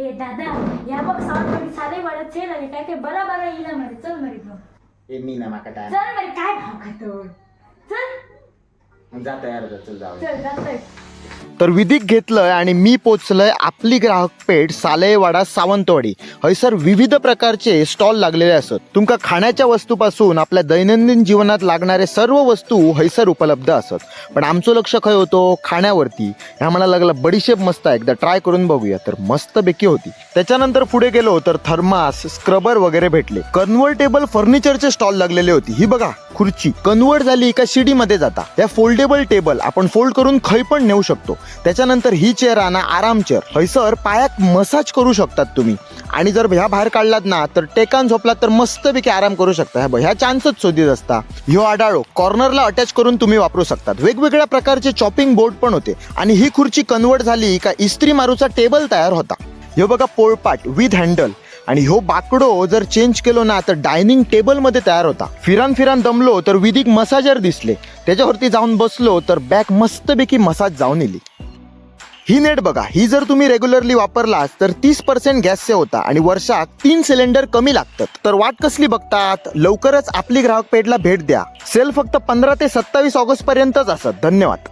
हे दादा या बघ सावंतवाडी साले वाढत सेल आली काय काय बरा बरा येईल मरे चल मरे गं. ए मी ना माका टाइम चल मरे काय भाव खातो चल. जा तयार जा, चल जाऊ. चल जातोय. तर विधिक घेतलंय आणि मी पोचलंय आपली ग्राहक पेठ सालेवाडा सावंतवाडी. हयसर विविध प्रकारचे स्टॉल लागलेले असत. तुमका खाण्याच्या वस्तूपासून आपल्या दैनंदिन जीवनात लागणारे सर्व वस्तू हयसर उपलब्ध असत. पण आमचं लक्ष खय होतो? खाण्यावरती. ह्या मला लागलं बडीशेप मस्त आहे. एकदा ट्राय करून बघूया. तर मस्तपैकी होती. त्याच्यानंतर पुढे गेलो तर थर्मास स्क्रबर वगैरे भेटले. कन्व्हर्टेबल फर्निचरचे स्टॉल लागलेले होती. ही बघा. खुर्ची कन्वर्ट झाली एका शिडी मध्ये जाता. या फोल्डेबल टेबल आपण फोल्ड करून खै पण नेऊ शकतो. त्याच्यानंतर ही चेअर आणा आराम चेअर. हैसर पायात मसाज करू शकतात तुम्ही. आणि जर ह्या बाहेर काढलात ना तर टेकान झोपलात तर मस्तपैकी आराम करू शकता. ह्या ह्या चान्सच शोधित असता. ह्यो आडाळो कॉर्नरला अटॅच करून तुम्ही वापरू शकतात. वेगवेगळ्या प्रकारचे चॉपिंग बोर्ड पण होते. आणि ही खुर्ची कन्वर्ट झाली का इस्त्री मारूचा टेबल तयार होता. ह्यो बघा पोळपाट विथ हँडल. आणि ह्यो बाकडो जर चेंज केलो ना तर डायनिंग टेबलमध्ये तयार होता. फिरान फिरान दमलो तर विधिक मसाजर दिसले. त्याच्यावरती जाऊन बसलो तर बॅक मस्तपैकी मसाज जाऊन येली. ही नेट बघा ही जर तुम्ही रेग्युलरली वापरलात तर तीस पर्सेंट गॅस होता आणि वर्षात तीन सिलेंडर कमी लागतात. तर वाट कसली बघतात? लवकरच आपली ग्राहक पेठला भेट द्या. सेल फक्त पंधरा ते सत्तावीस ऑगस्ट पर्यंतच असत. धन्यवाद.